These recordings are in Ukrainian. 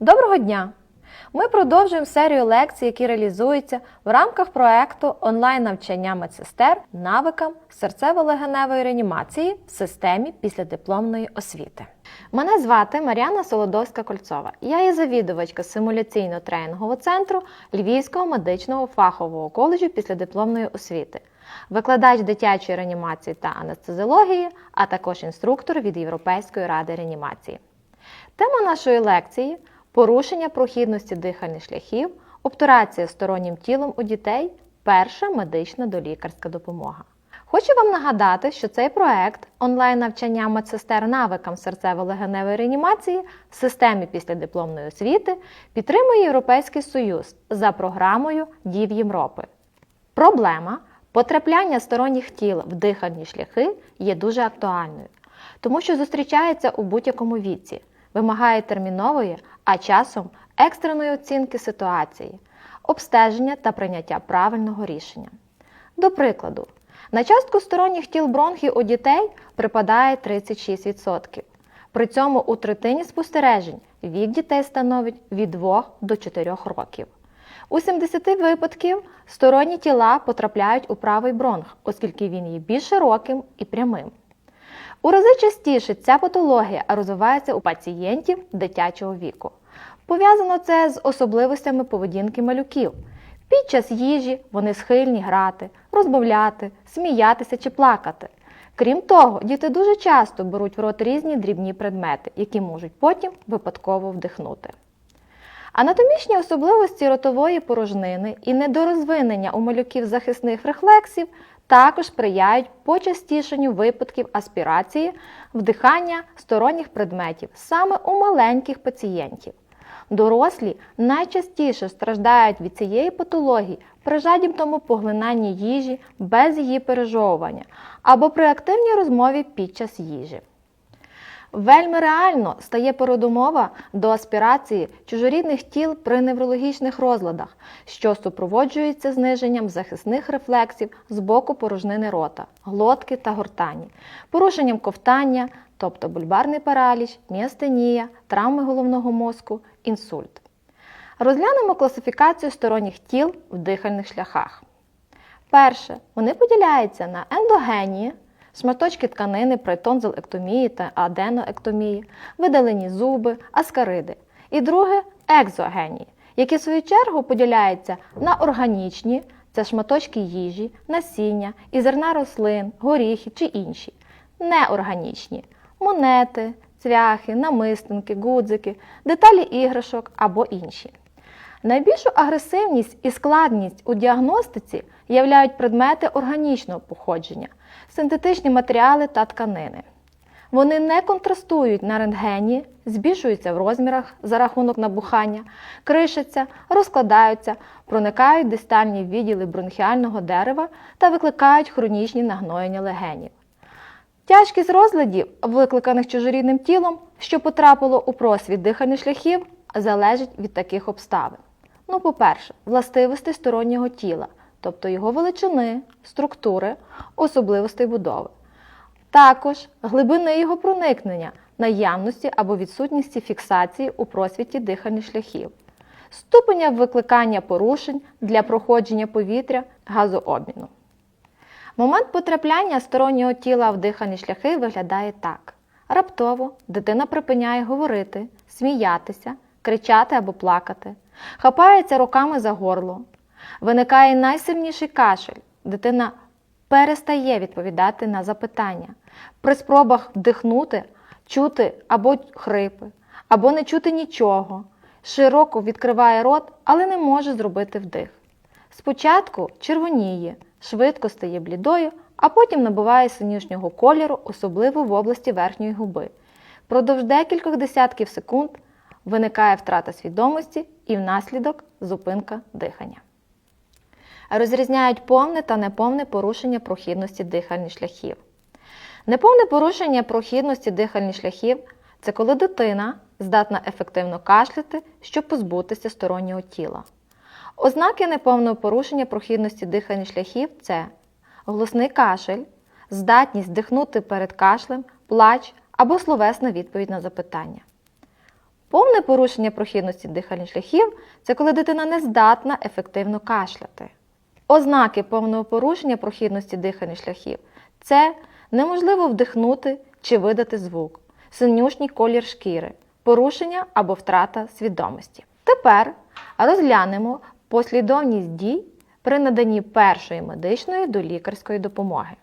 Доброго дня! Ми продовжуємо серію лекцій, які реалізуються в рамках проекту онлайн-навчання медсестер навикам серцево-легеневої реанімації в системі післядипломної освіти. Мене звати Мар'яна Солодовська-Кольцова. Я є завідувачка симуляційно-тренінгового центру Львівського медичного фахового коледжу післядипломної освіти, викладач дитячої реанімації та анестезіології, а також інструктор від Європейської ради реанімації. Тема нашої лекції порушення прохідності дихальних шляхів, обтурація стороннім тілом у дітей, перша медична долікарська допомога. Хочу вам нагадати, що цей проект онлайн-навчання медсестер навикам серцево-легеневої реанімації в системі післядипломної освіти підтримує Європейський Союз за програмою Дів Європи. Проблема потрапляння сторонніх тіл в дихальні шляхи є дуже актуальною, тому що зустрічається у будь-якому віці, вимагає термінової, а часом екстреної оцінки ситуації, обстеження та прийняття правильного рішення. До прикладу, на частку сторонніх тіл бронхів у дітей припадає 36%. При цьому у третині спостережень вік дітей становить від 2 до 4 років. У 70 випадків сторонні тіла потрапляють у правий бронх, оскільки він є більш широким і прямим. У рази частіше ця патологія розвивається у пацієнтів дитячого віку. Пов'язано це з особливостями поведінки малюків. Під час їжі вони схильні грати, розмовляти, сміятися чи плакати. Крім того, діти дуже часто беруть в рот різні дрібні предмети, які можуть потім випадково вдихнути. Анатомічні особливості ротової порожнини і недорозвинення у малюків захисних рефлексів також сприяють почастішенню випадків аспірації, вдихання сторонніх предметів саме у маленьких пацієнтів. Дорослі найчастіше страждають від цієї патології при жадібному поглинанні їжі без її пережовування або при активній розмові під час їжі. Вельми реально стає передумова до аспірації чужорідних тіл при неврологічних розладах, що супроводжується зниженням захисних рефлексів з боку порожнини рота, глотки та гортані, порушенням ковтання, тобто бульбарний параліч, міастенія, травми головного мозку, інсульт. Розглянемо класифікацію сторонніх тіл в дихальних шляхах. Перше, вони поділяються на ендогенії, шматочки тканини при тонзилектомії та аденоектомії, видалені зуби, аскариди. І друге екзогенії, які в свою чергу поділяються на органічні, це шматочки їжі, насіння, і зерна рослин, горіхи чи інші, неорганічні монети, цвяхи, намистинки, гудзики, деталі іграшок або інші. Найбільшу агресивність і складність у діагностиці являють предмети органічного походження, синтетичні матеріали та тканини. Вони не контрастують на рентгені, збільшуються в розмірах за рахунок набухання, кришаться, розкладаються, проникають в дистальні відділи бронхіального дерева та викликають хронічні нагноєння легенів. Тяжкість розладів, викликаних чужорідним тілом, що потрапило у просвіт дихальних шляхів, залежить від таких обставин. Ну, по-перше, властивості стороннього тіла, тобто його величини, структури, особливостей будови. Також глибини його проникнення, наявності або відсутності фіксації у просвіті дихальних шляхів, ступеня викликання порушень для проходження повітря газообміну. Момент потрапляння стороннього тіла в дихальні шляхи виглядає так: раптово дитина припиняє говорити, сміятися, кричати або плакати, хапається руками за горло, виникає найсильніший кашель, дитина перестає відповідати на запитання. При спробах вдихнути, чути або хрипи, або не чути нічого, широко відкриває рот, але не може зробити вдих. Спочатку червоніє, швидко стає блідою, а потім набуває синішнього кольору, особливо в області верхньої губи. Продовж декількох десятків секунд виникає втрата свідомості і внаслідок зупинка дихання. Розрізняють повне та неповне порушення прохідності дихальних шляхів. Неповне порушення прохідності дихальних шляхів це коли дитина здатна ефективно кашляти, щоб позбутися стороннього тіла. Ознаки неповного порушення прохідності дихальних шляхів це голосний кашель, здатність дихнути перед кашлем, плач або словесна відповідь на запитання. Повне порушення прохідності дихальних шляхів це коли дитина не здатна ефективно кашляти. Ознаки повного порушення прохідності дихальних шляхів це неможливо вдихнути чи видати звук, синюшній колір шкіри, порушення або втрата свідомості. Тепер розглянемо послідовність дій при наданні першої медичної до лікарської допомоги.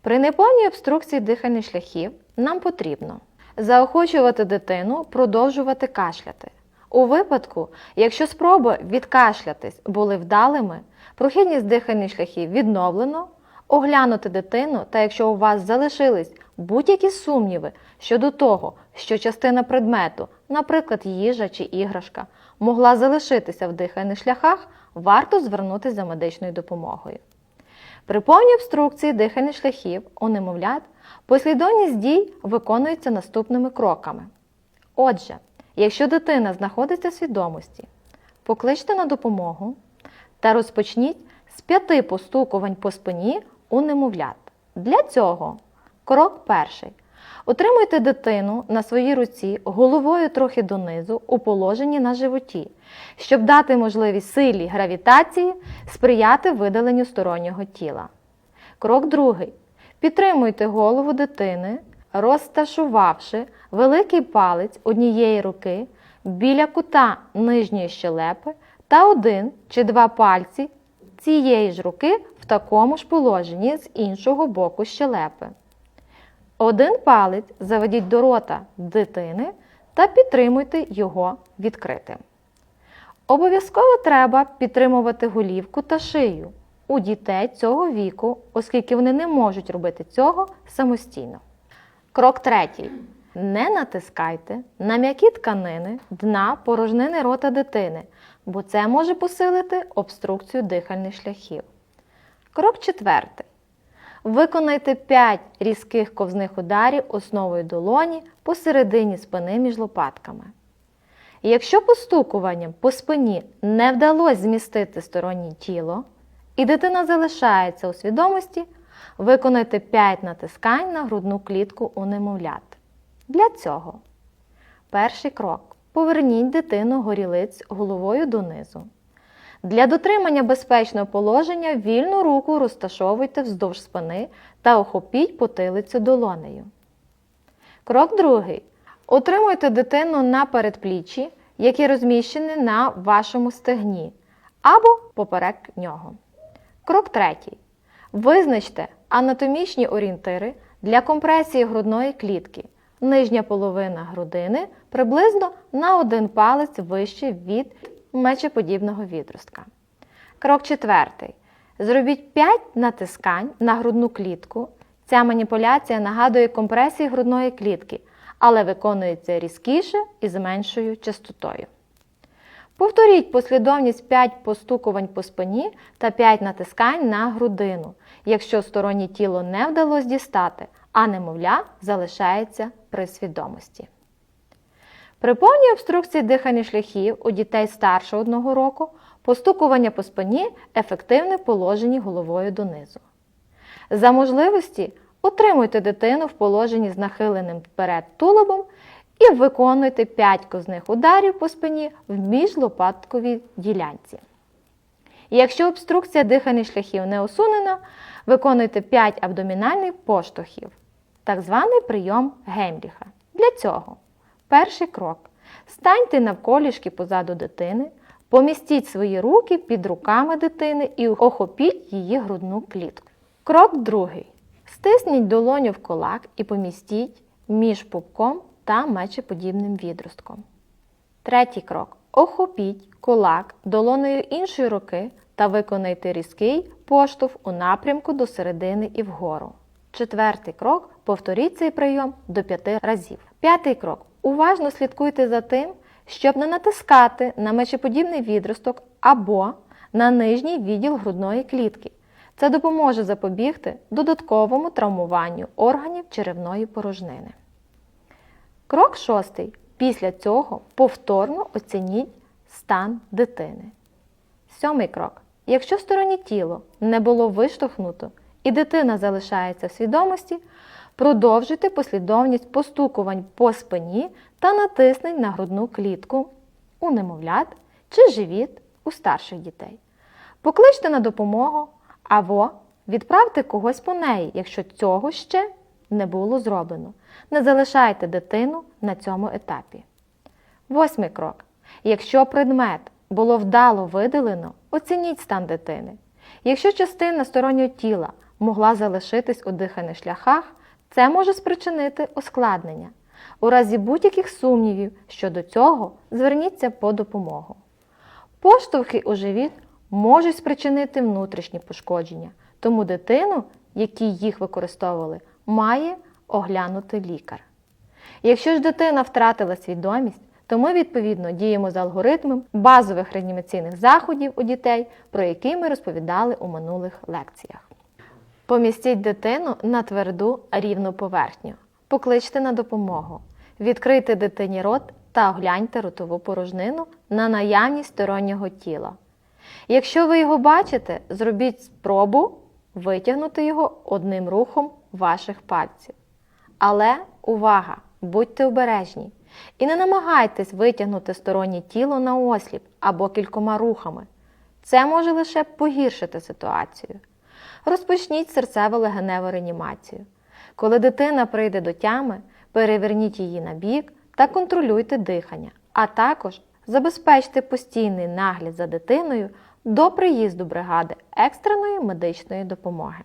При неповній обструкції дихальних шляхів нам потрібно заохочувати дитину продовжувати кашляти. У випадку, якщо спроби відкашлятись були вдалими, прохідність дихальних шляхів відновлено, оглянути дитину та якщо у вас залишились будь-які сумніви щодо того, що частина предмету, наприклад, їжа чи іграшка, могла залишитися в дихальних шляхах, варто звернутися за медичною допомогою. При повній обструкції дихальних шляхів у немовлят послідовність дій виконується наступними кроками. Отже, якщо дитина знаходиться в свідомості, покличте на допомогу та розпочніть з п'яти постукувань по спині у немовлят. Для цього крок перший. Утримуйте дитину на своїй руці головою трохи донизу у положенні на животі, щоб дати можливість силі гравітації сприяти видаленню стороннього тіла. Крок другий. Підтримуйте голову дитини, розташувавши великий палець однієї руки біля кута нижньої щелепи та один чи два пальці цієї ж руки в такому ж положенні з іншого боку щелепи. Один палець заведіть до рота дитини та підтримуйте його відкритим. Обов'язково треба підтримувати голівку та шию у дітей цього віку, оскільки вони не можуть робити цього самостійно. Крок третій. Не натискайте на м'які тканини дна порожнини рота дитини, бо це може посилити обструкцію дихальних шляхів. Крок четвертий. Виконайте 5 різких ковзних ударів основою долоні посередині спини між лопатками. Якщо постукуванням по спині не вдалося змістити стороннє тіло, і дитина залишається у свідомості, виконайте 5 натискань на грудну клітку у немовлят. Для цього перший крок. Поверніть дитину горілиць головою донизу. Для дотримання безпечного положення вільну руку розташовуйте вздовж спини та охопіть потилицю долонею. Крок другий. Утримуйте дитину на передпліччі, які розміщені на вашому стегні або поперек нього. Крок третій. Визначте анатомічні орієнтири для компресії грудної клітки. Нижня половина грудини приблизно на один палець вище від мечеподібного відростка. Крок четвертий. Зробіть 5 натискань на грудну клітку. Ця маніпуляція нагадує компресії грудної клітки, але виконується різкіше і з меншою частотою. Повторіть послідовність 5 постукувань по спині та 5 натискань на грудину, якщо стороннє тіло не вдалося дістати, а немовля залишається при свідомості. При повній обструкції дихальних шляхів у дітей старше одного року постукування по спині ефективне положенні головою донизу. За можливості утримуйте дитину в положенні з нахиленим вперед тулубом і виконуйте 5 козних ударів по спині в міжлопатковій ділянці. Якщо обструкція дихальних шляхів не усунена, виконуйте 5 абдомінальних поштовхів, так званий прийом Геймріха. Для цього перший крок. Станьте навколішки позаду дитини, помістіть свої руки під руками дитини і охопіть її грудну клітку. Крок другий. Стисніть долоню в кулак і помістіть між пупком та мечеподібним відростком. Третій крок. Охопіть кулак долоною іншої руки та виконайте різкий поштовх у напрямку до середини і вгору. Четвертий крок. Повторіть цей прийом до п'яти разів. П'ятий крок. Уважно слідкуйте за тим, щоб не натискати на мечеподібний відросток або на нижній відділ грудної клітки. Це допоможе запобігти додатковому травмуванню органів черевної порожнини. Крок шостий. Після цього повторно оцініть стан дитини. Сьомий крок. Якщо стороннє тіло не було виштовхнуто і дитина залишається в свідомості, Продовжуйте послідовність постукувань по спині та натиснень на грудну клітку у немовлят чи живіт у старших дітей. Покличте на допомогу або відправте когось по неї, якщо цього ще не було зроблено. Не залишайте дитину на цьому етапі. Восьмий крок. Якщо предмет було вдало видалено, оцініть стан дитини. Якщо частина стороннього тіла могла залишитись у дихальних шляхах, це може спричинити ускладнення. У разі будь-яких сумнівів щодо цього зверніться по допомогу. Поштовхи у живіт можуть спричинити внутрішні пошкодження, тому дитину, які їх використовували, має оглянути лікар. Якщо ж дитина втратила свідомість, то ми відповідно діємо за алгоритмом базових реанімаційних заходів у дітей, про які ми розповідали у минулих лекціях. Помістіть дитину на тверду рівну поверхню. Покличте на допомогу. Відкрийте дитині рот та огляньте ротову порожнину на наявність стороннього тіла. Якщо ви його бачите, зробіть спробу витягнути його одним рухом ваших пальців. Але увага! Будьте обережні і не намагайтесь витягнути стороннє тіло на осліп або кількома рухами. Це може лише погіршити ситуацію. Розпочніть серцево-легеневу реанімацію. Коли дитина прийде до тями, переверніть її на бік та контролюйте дихання, а також забезпечте постійний нагляд за дитиною до приїзду бригади екстреної медичної допомоги.